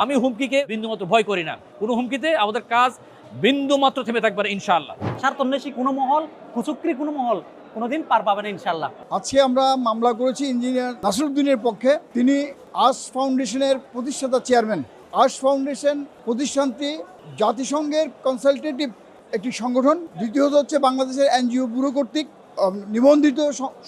আমি হুমকিকে বিন্দুমাত্র ভয় করি না। কোনো হুমকিতে আমাদের কাজ বিন্দুমাত্র থেমে থাকবে না ইনশাআল্লাহ। স্বার্থন্বেষী কোনো মহল কুচক্রি কোনো মহল কোনোদিন পার পাবে না ইনশাল্লাহ আজকে আমরা মামলা করেছি ইঞ্জিনিয়ার নাসরুদ্দিনের পক্ষে। তিনি আস ফাউন্ডেশনের প্রতিষ্ঠাতা চেয়ারম্যান। আস ফাউন্ডেশন প্রতিষ্ঠানটি জাতিসংঘের কনসালটেটিভ একটি সংগঠন। দ্বিতীয়ত হচ্ছে বাংলাদেশের এনজিও ব্যুরো কর্তৃক। নিবন্ধিত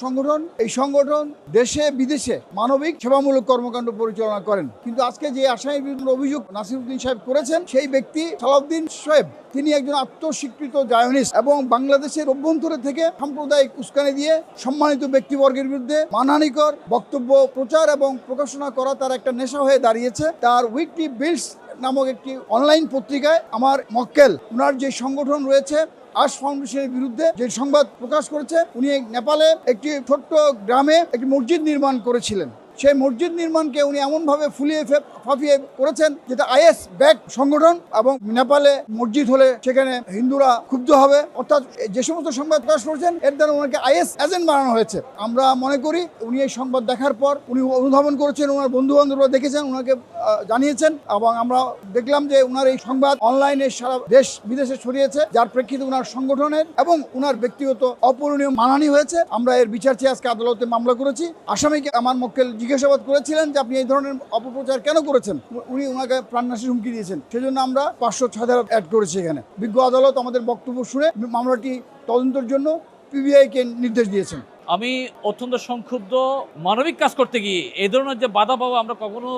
সংগঠন, এই সংগঠন দেশে, বিদেশে মানবিক সেবামূলক কর্মকাণ্ড পরিচালনা করেন। কিন্তু আজকে যে আসামির বিরুদ্ধে অভিযোগ নাসিরুদ্দিন সাহেব করেছেন, সেই ব্যক্তি সালাউদ্দিন সাহেব। তিনি একজন আত্মস্বীকৃত জায়নিস্ট এবং বাংলাদেশের অভ্যন্তরে থেকে সাম্প্রদায়িক উস্কানি দিয়ে সম্মানিত ব্যক্তিবর্গের বিরুদ্ধে মানহানিকর বক্তব্য, প্রচার এবং প্রকাশনা করা তার একটা নেশা হয়ে দাঁড়িয়েছে। তার উইকলি বিলস নামক একটি অনলাইন পত্রিকায় আমার মক্কেল ওনার যে সংগঠন রয়েছে, আশ ফাউন্ডেশনের বিরুদ্ধে যে সংবাদ প্রকাশ করেছে, উনি নেপালে একটি ছোট্ট গ্রামে একটি মসজিদ নির্মাণ করেছিলেন। সেই মসজিদ নির্মাণকে উনি এমনভাবে ফুলিয়ে ফাঁপিয়ে করেছেন যেটা আইএস ব্যাক সংগঠন এবং নেপালে মসজিদ হলে সেখানে হিন্দুরা ক্ষুব্ধ হবে। অর্থাৎ যে সমস্ত সংবাদ প্রকাশ করেছেন, এর দ্বারা ওনাকে আইএস এজেন্ট বানানো হয়েছে। আমরা মনে করি উনি এই সংবাদ দেখার পর উনি অনুধাবন করেছেন, ওনার বন্ধু বান্ধবরা দেখেছেন, ওনাকে জানিয়েছেন এবং আমরা দেখলাম যে ওনার এই সংবাদ অনলাইনে সারা দেশ বিদেশে ছড়িয়েছে, যার প্রেক্ষিতে ওনার সংগঠনের এবং ওনার ব্যক্তিগত অপূরণীয় মানহানি হয়েছে। আমরা এর বিচার চেয়ে আজকে আদালতে মামলা করেছি। আসামিকে আমার মক্কেল জিজ্ঞাসাবাদ করেছিলেন যে আপনি এই ধরনের অপপ্রচার কেন করেছেন? উনি ওনাকে প্রাণনাশী হুমকি দিয়েছেন। সেজন্য আমরা পাঁচশো ছয় ধারা অ্যাড করেছি এখানে। বিজ্ঞ আদালত আমাদের বক্তব্য শুনে মামলাটি তদন্তের জন্য পিবিআইকে নির্দেশ দিয়েছেন। আমি অত্যন্ত সংক্ষুব্ধ। মানবিক কাজ করতে গিয়ে এই ধরনের যে বাধা পাওয়া আমরা কখনো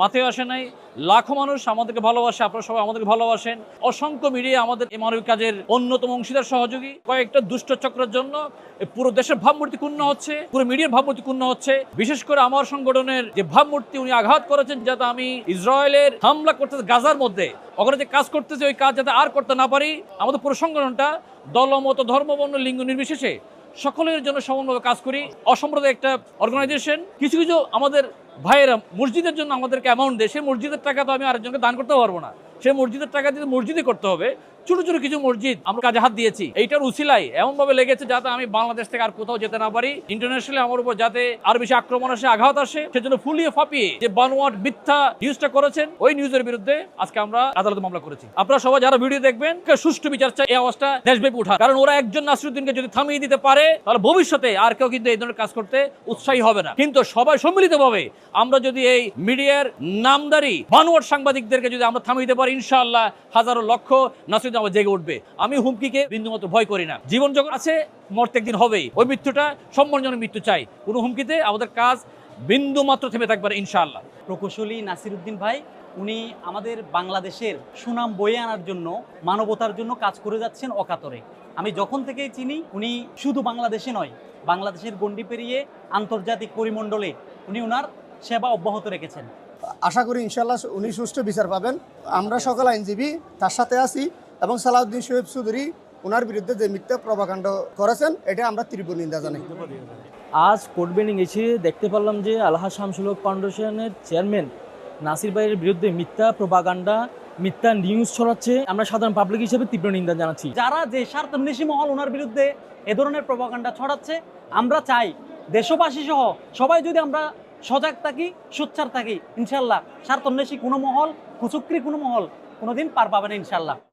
মাথায় আসে নাই। লাখো মানুষ আমাদেরকে ভালোবাসে, আপনারা সবাই আমাদেরকে ভালোবাসেন। অসংখ্য মিডিয়া আমাদের এই মানবিক কাজের অন্যতম অংশীদার সহযোগী। কয়েকটা দুষ্ট চক্রের জন্য পুরো দেশের ভাবমূর্তি ক্ষুণ্ণ হচ্ছে, পুরো মিডিয়ার ভাবমূর্তি ক্ষুণ্ণ হচ্ছে। বিশেষ করে আমার সংগঠনের যে ভাবমূর্তি, উনি আঘাত করেছেন যাতে আমি ইসরায়েলের হামলা করতেছে গাজার মধ্যে ওখানে যে কাজ করতেছে, ওই কাজ যাতে আর করতে না পারি। আমাদের পুরো সংগঠনটা দলমত ধর্ম বর্ণ লিঙ্গ নির্বিশেষে সকলের জন্য সমানভাবে কাজ করি। অসাম্প্রদায়িক একটা অর্গানাইজেশন কিছু কিছু আমাদের ভাইয়েরা মসজিদের জন্য আমাদেরকে অ্যামাউন্ট দেয়। সেই মসজিদের টাকা তো আমি আরেকজনকে দান করতে পারব না। সেই মসজিদের টাকা দিয়ে মসজিদে করতে হবে ছোট ছোট কিছু মসজিদ আমরা কাজে হাত দিয়েছি। এইটার উসিলাই এমন ভাবে লেগেছে যাতে আমি বাংলাদেশ থেকে আর কোথাও যেতে না পারি। ইন্টারন্যাশনালি আমার উপর যাতে আর বেশি আক্রমণ আসে, আঘাত আসে, সেজন্য ফুলিয়ে ফাপিয়ে যে বানোয়াট মিথ্যা নিউজটা করেছেন, ওই নিউজের বিরুদ্ধে আজকে আমরা আদালতে মামলা করেছি। আপনারা সবাই যারা ভিডিও দেখবেন সুষ্ঠু বিচার চাই এই আওয়াজটা দেশব্যাপী উঠা কারণ ওরা একজন নাসরুদ্দিনকে যদি থামিয়ে দিতে পারে, তাহলে ভবিষ্যতে আর কেউ কিন্তু এই ধরনের কাজ করতে উৎসাহী হবে না। কিন্তু সবাই সম্মিলিতভাবে আমরা যদি এই মিডিয়ার নামদারি বানোয়াট সাংবাদিকদেরকে যদি আমরা থামিয়ে দিতে পারি, ইনশাআল্লাহ হাজারো লক্ষ নাসরুদ্দিন আমার জেগে উঠবে। আমি হুমকিকে বিন্দুমাত্র ভয় করি না। জীবন যখন আছে মরতে একদিন হবেই। ওই মৃত্যুটা সম্মানজনক মৃত্যু চাই। কোনো হুমকিতে আমাদের কাজ বিন্দু মাত্র থেমে থাকবে না ইনশাআল্লাহ। প্রকৌশলী নাসিরুদ্দিন ভাই উনি আমাদের বাংলাদেশের সুনাম বয়ে আনার জন্য মানবতার জন্য কাজ করে যাচ্ছেন অকাতরে। আমি যখন থেকেই চিনি উনি শুধু বাংলাদেশে নয় বাংলাদেশের গণ্ডি পেরিয়ে আন্তর্জাতিক পরিমণ্ডলে উনি ওনার সেবা অব্যাহত রেখেছেন। আশা করি ইনশাল্লাহ উনি সুষ্ঠু বিচার পাবেন। আমরা সকল আইনজীবী তার সাথে আছি। এবং সালাউদ্দিন শহীদ চৌধুরী ওনার বিরুদ্ধে যে মিথ্যা প্রভাকাণ্ড করেছেন, এটা আমরা তীব্র নিন্দা জানাই। আজ কোর্ট বেন্ডিং এসে দেখতে পারলাম যে আল্লাহ শামসুলক ফাউন্ডেশনের চেয়ারম্যান নাসির ভাইয়ের বিরুদ্ধে মিথ্যা প্রভাকাণ্ডা, মিথ্যা নিউজ ছড়াচ্ছে। আমরা সাধারণ পাবলিক হিসেবে তীব্র নিন্দা জানাচ্ছি। যারা যে স্বার্থান্বেষী মহল ওনার বিরুদ্ধে এ ধরনের প্রভাকাণ্ডা ছড়াচ্ছে, আমরা চাই দেশবাসী সহ সবাই যদি আমরা সজাগ থাকি, সোচ্চার থাকি, ইনশাল্লাহ স্বার্থান্বেষী কোনো মহল, কুচক্রি কোনো মহল কোনোদিন পার পাবে না, ইনশাল্লাহ।